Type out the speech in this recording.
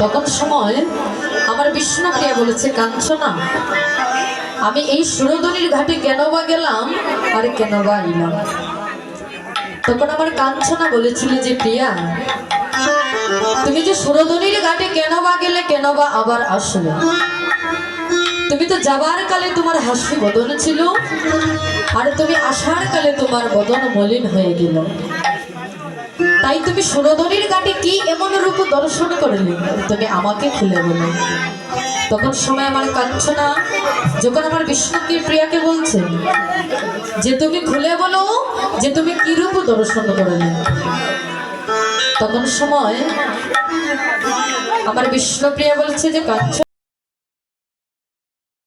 তখন সময় আমার বিষ্ণুপ্রিয়া বলেছে, কাঞ্চনা, আমি এই সুরধনির ঘাটে কেন বা গেলাম আর কেন বা এলাম? তখন আমার কাঞ্চনা বলেছিল যে, প্রিয়া, তুমি যে সুরধনির ঘাটে কেন বা গেলে, কেন বা আবার আসলে? তুমি তো যাবার কালে তোমার হাসি বদন ছিল, আর তুমি আসার কালে তোমার বদন মলিন হয়ে গেল। তাই তুমি সুরধনির ঘাটে কি এমন রূপ দর্শন করলে? তুমি আমাকে খুলে বলো। তখন সময় আমার কাঞ্চনা, যখন আমার বিষ্ণুকে প্রিয়াকে বলছে, যে তুমি খুলে বলো যে তুমি কিরূপ দর্শন করলে? তখন সময় আমার বিষ্ণুপ্রিয়া বলছে যে, কাঞ্চনা